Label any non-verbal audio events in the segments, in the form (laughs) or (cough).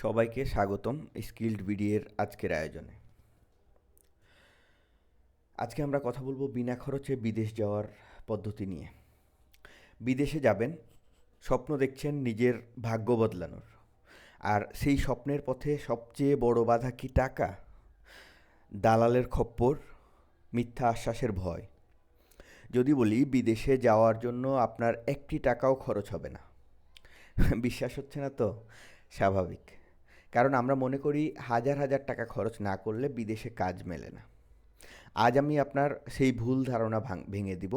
সবাইকে স্বাগতম স্কিল্ড বিডিএর আজকের আয়োজনে। আজকে আমরা কথা বলব বিনা খরচে বিদেশ যাওয়ার পদ্ধতি নিয়ে। বিদেশে যাবেন, স্বপ্ন দেখছেন নিজের ভাগ্য বদলানোর। আর সেই স্বপ্নের পথে সবচেয়ে বড় বাধা কি টাকা? দালালের খপ্পর, মিথ্যা আশ্বাসের ভয়। যদি বলি বিদেশে যাওয়ার জন্য আপনার একটি টাকাও খরচ হবে না। (laughs) বিশ্বাস হচ্ছে না তো? স্বাভাবিক। কারণ আমরা মনে করি হাজার হাজার টাকা খরচ না করলে বিদেশে কাজ মেলে না। আজ আমি আপনার সেই ভুল ধারণা ভাঙ দিব।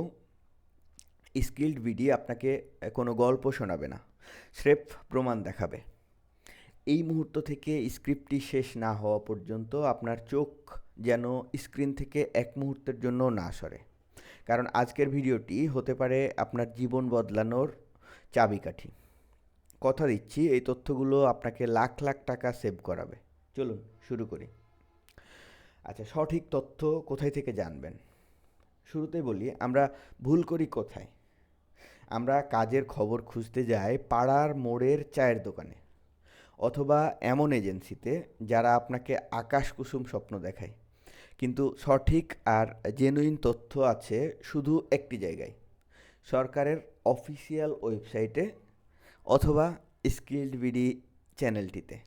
স্কিল্ড ভিডিও আপনাকে কোনো গল্প শোনাবে না, স্রেফ প্রমাণ দেখাবে। এই মুহূর্ত থেকে স্ক্রিপ্টটি শেষ না হওয়া পর্যন্ত আপনার চোখ যেন স্ক্রিন থেকে এক মুহূর্তের জন্য না সরে। কারণ আজকের ভিডিওটি হতে পারে আপনার জীবন বদলানোর চাবিকাঠি। কথা দিচ্ছি, এই তথ্যগুলো আপনাকে লাখ লাখ টাকা সেভ করাবে। চলুন, শুরু করি। আচ্ছা সঠিক তথ্য কোথায় থেকে জানবেন? শুরুতেই বলি, আমরা ভুল করি কোথায়? আমরা কাজের খবর খুঁজতে যাই পাড়ার মোড়ের চায়ের দোকানে অথবা এমন এজেন্সিতে যারা আপনাকে আকাশ কুসুম স্বপ্ন দেখায়। কিন্তু সঠিক আর জেনুইন তথ্য আছে শুধু একটি জায়গায়। সরকারের অফিসিয়াল ওয়েবসাইটে অথবা স্কিল্ড বিডি চ্যানেলটিতে।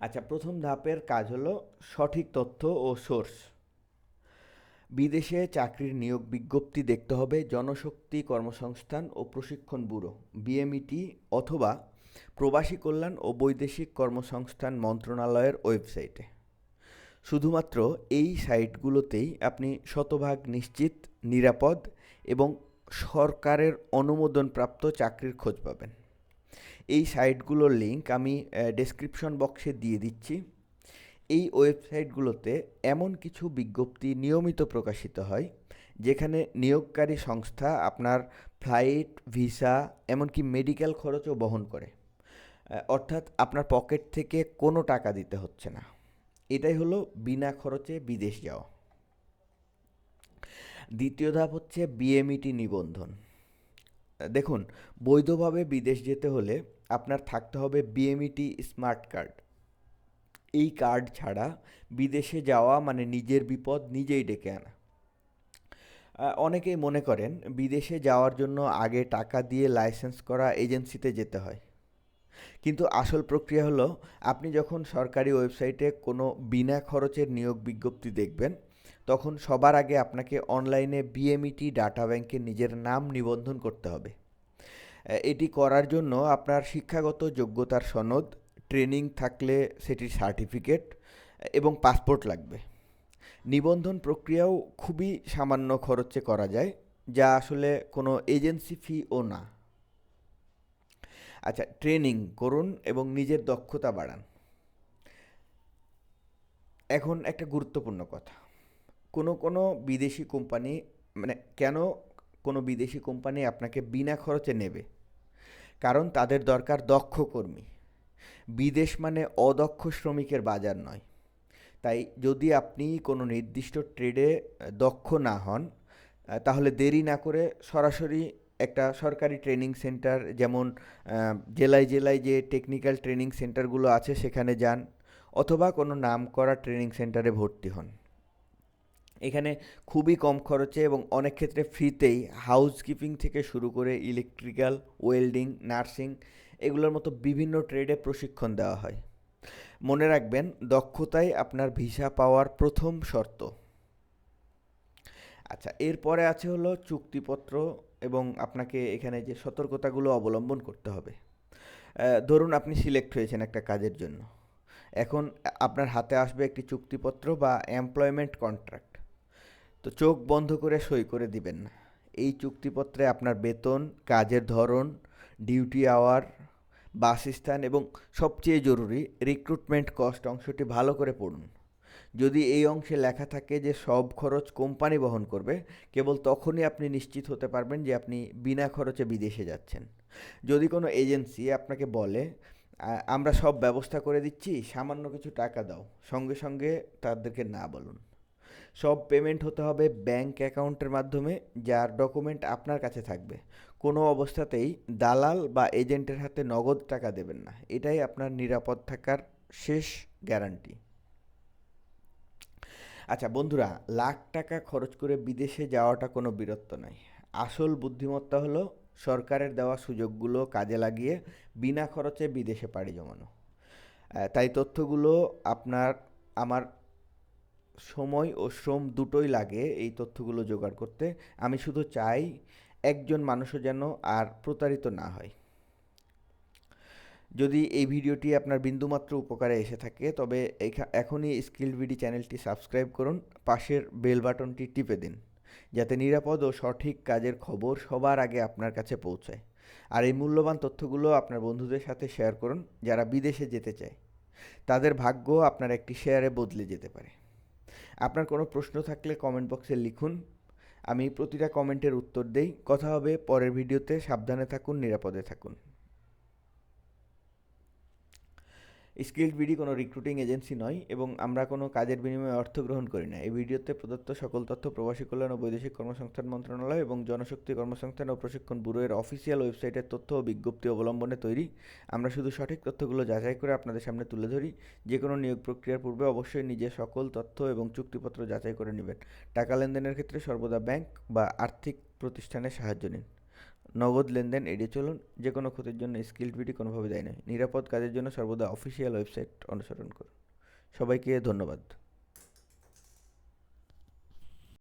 আচ্ছা প্রথম ধাপের কাজ হলো সঠিক তথ্য ও সোর্স। বিদেশে চাকরির নিয়োগ বিজ্ঞপ্তি দেখতে হবে জনশক্তি কর্মসংস্থান ও প্রশিক্ষণ ব্যুরো বিএমইটি অথবা প্রবাসী কল্যাণ ও বৈদেশিক কর্মসংস্থান মন্ত্রণালয়ের ওয়েবসাইটে। শুধুমাত্র এই সাইটগুলোতেই আপনি শতভাগ নিশ্চিত, নিরাপদ এবং সরকারের অনুমোদনপ্রাপ্ত চাকরির খোঁজ পাবেন। এই সাইটগুলোর লিঙ্ক আমি ডেসক্রিপশন বক্সে দিয়ে দিচ্ছি। এই ওয়েবসাইটগুলোতে এমন কিছু বিজ্ঞপ্তি নিয়মিত প্রকাশিত হয়, যেখানে নিয়োগকারী সংস্থা আপনার ফ্লাইট ভিসা এমনকি মেডিকেল খরচও বহন করে। অর্থাৎ আপনার পকেট থেকে কোনো টাকা দিতে হচ্ছে না। এটাই হলো বিনা খরচে বিদেশ যাওয়া। দ্বিতীয় ধাপ হচ্ছে বিএমইটি নিবন্ধন। দেখুন, বৈধভাবে বিদেশ যেতে হলে আপনার থাকতে হবে বিএমইটি স্মার্ট কার্ড। এই কার্ড ছাড়া বিদেশে যাওয়া মানে নিজের বিপদ নিজেই ডেকে আনা। অনেকেই মনে করেন বিদেশে যাওয়ার জন্য আগে টাকা দিয়ে লাইসেন্স করা এজেন্সিতে যেতে হয়। কিন্তু আসল প্রক্রিয়া হলো, আপনি যখন সরকারি ওয়েবসাইটে কোনো বিনা খরচের নিয়োগ বিজ্ঞপ্তি দেখবেন তখন সবার আগে আপনাকে অনলাইনে বিএমইটি ডাটা ব্যাংকে নিজের নাম নিবন্ধন করতে হবে। এটি করার জন্য আপনার শিক্ষাগত যোগ্যতার সনদ, ট্রেনিং থাকলে সেটির সার্টিফিকেট, এবং পাসপোর্ট লাগবে। নিবন্ধন প্রক্রিয়াও খুবই সামান্য খরচে করা যায়, যা আসলে কোনো এজেন্সি ফিও না। আচ্ছা ট্রেনিং করুন এবং নিজের দক্ষতা বাড়ান। এখন একটা গুরুত্বপূর্ণ কথা। কোনো কোনো বিদেশি কোম্পানি মানে কেন কোনো বিদেশি কোম্পানি আপনাকে বিনা খরচে নেবে? কারণ তাদের দরকার দক্ষ কর্মী। বিদেশ মানে অদক্ষ শ্রমিকের বাজার নয়। তাই যদি আপনি কোনো নির্দিষ্ট ট্রেডে দক্ষ না হন তাহলে দেরি না করে সরাসরি একটা সরকারি ট্রেনিং সেন্টার, যেমন জেলায় জেলায় যে টেকনিক্যাল ট্রেনিং সেন্টারগুলো আছে সেখানে যান, অথবা কোনো নাম করা ট্রেনিং সেন্টারে ভর্তি হন। এখানে খুবই কম খরচে এবং অনেক ক্ষেত্রে ফ্রিতেই হাউসকিপিং থেকে শুরু করে ইলেকট্রিক্যাল ওয়েল্ডিং নার্সিং এগুলোর মতো বিভিন্ন ট্রেডে প্রশিক্ষণ দেওয়া হয়। মনে রাখবেন দক্ষতাই আপনার ভিসা পাওয়ার প্রথম শর্ত। আচ্ছা এরপরে আছে হলো চুক্তিপত্র এবং আপনাকে এখানে যে সতর্কতাগুলো অবলম্বন করতে হবে। ধরুন আপনি সিলেক্ট হয়েছেন একটা কাজের জন্য। এখন আপনার হাতে আসবে একটি চুক্তিপত্র বা এমপ্লয়মেন্ট কন্ট্রাক্ট তো চোখ বন্ধ করে সই করে দিবেন। না এই চুক্তিপত্রে আপনার বেতন, কাজের ধরন, ডিউটি আওয়ার বাসস্থান এবং সবচেয়ে জরুরি রিক্রুটমেন্ট কস্ট অংশটি ভালো করে পড়ুন। যদি এই অংশে লেখা থাকে যে সব খরচ কোম্পানি বহন করবে, কেবল তখনই আপনি নিশ্চিত হতে পারবেন যে আপনি বিনা খরচে বিদেশে যাচ্ছেন। যদি কোনো এজেন্সি আপনাকে বলে আমরা সব ব্যবস্থা করে দিচ্ছি, সামান্য কিছু টাকা দাও, সঙ্গে সঙ্গে তাদেরকে না বলুন। সব পেমেন্ট হতে হবে ব্যাংক অ্যাকাউন্টের মাধ্যমে, যার ডকুমেন্ট আপনার কাছে থাকবে। কোনো অবস্থাতেই দালাল বা এজেন্টের হাতে নগদ টাকা দেবেন না। এটাই আপনার নিরাপদ থাকার শেষ গ্যারান্টি আচ্ছা বন্ধুরা, লাখ টাকা খরচ করে বিদেশে যাওয়াটা কোনো বীরত্ব নয়। আসল বুদ্ধিমত্তা হলো সরকারের দেওয়া সুযোগগুলো কাজে লাগিয়ে বিনা খরচে বিদেশে পাড়ি জমানো। তাই তথ্যগুলো আপনার, আমার সময় ও শ্রম দুটোই লাগে এই তথ্যগুলো জোগাড় করতে। আমি শুধু চাই একজন মানুষও যেন আর প্রতারিত না হয়। যদি এই ভিডিওটি আপনার বিন্দুমাত্র উপকারে এসে থাকে, তবে এখা- এখনই স্কিল ভিডি চ্যানেলটি সাবস্ক্রাইব করুন, পাশের বেল বাটনটি টিপে দিন, যাতে নিরাপদ ও সঠিক কাজের খবর সবার আগে আপনার কাছে পৌঁছায়। আর এই মূল্যবান তথ্যগুলো আপনার বন্ধুদের সাথে শেয়ার করুন, যারা বিদেশে যেতে চায়। তাদের ভাগ্য আপনার একটি শেয়ারে বদলে যেতে পারে। আপনার কোনো প্রশ্ন থাকলে কমেন্ট বক্সে লিখুন। আমি প্রতিটা কমেন্টের উত্তর দেই। কথা হবে পরের ভিডিওতে সাবধানে থাকুন, নিরাপদে থাকুন। স্কিল্ড বিডি কোনো রিক্রুটিং এজেন্সি নয় এবং আমরা কোনো কাজের বিনিময়ে অর্থ গ্রহণ করি না। এই ভিডিওতে প্রদত্ত সকল তথ্য প্রবাসী কল্যাণ ও বৈদেশিক কর্মসংস্থান মন্ত্রণালয় এবং জনশক্তি কর্মসংস্থান ও প্রশিক্ষণ ব্যুরোয়ের অফিসিয়াল ওয়েবসাইটের তথ্য ও বিজ্ঞপ্তি অবলম্বনে তৈরি। আমরা শুধু সঠিক তথ্যগুলো যাচাই করে আপনাদের সামনে তুলে ধরি। যে কোনো নিয়োগ প্রক্রিয়ার পূর্বে অবশ্যই নিজে সকল তথ্য এবং চুক্তিপত্র যাচাই করে নেবেন। টাকা লেনদেনের ক্ষেত্রে সর্বদা ব্যাংক বা আর্থিক প্রতিষ্ঠানের সাহায্য নিন। নগদ লেনদেন এড়িয়ে চলুন, যে কোনো ক্ষতির জন্য স্কিল ভিডি কোনোভাবে দেয় না। নিরাপদ কাজের জন্য সর্বদা অফিসিয়াল ওয়েবসাইট অনুসরণ করুন। সবাইকে ধন্যবাদ।